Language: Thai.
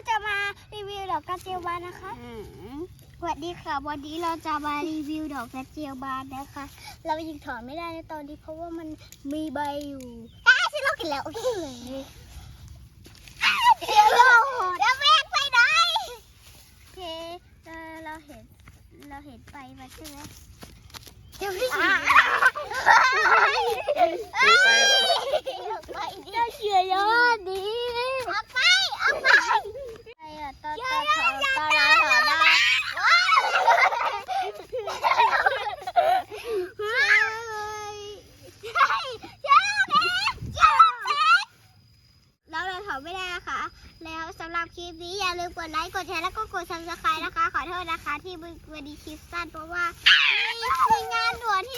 ก็จะมารีวิวดอกกระเจียวบานนะคะสวัสดีค่ะ วันนี้เราจะมารีวิวดอกกระเจียวบานนะคะ เรายังถอนไม่ได้ในตอนนี้เพราะว่ามันมีใบอยู่อ้าฉันลอกกินแล้วโอเคเลยอ้าเดี๋ยวเราเดี๋ยวแม่ไปไหนโอเคเออเราเห็นเราเห็นไปมาใช่ไหมเดี๋ยวพี่ไปดิจะเชื่อยอดดีเอาไปเอาไปไอ้อะตอนตอนถอนตอนเราถอนได้ว้แล้วเราถอน ไม่ได้นะคะ แล้วสำหรับคลิปนี้อย่าลืมกดไลค์กดแชร์แล้วก็กดซับสไครต์นะคะ ขอโทษนะคะที่วันนี้คลิปสั้นเพราะว่ามีมีงานด่วนที่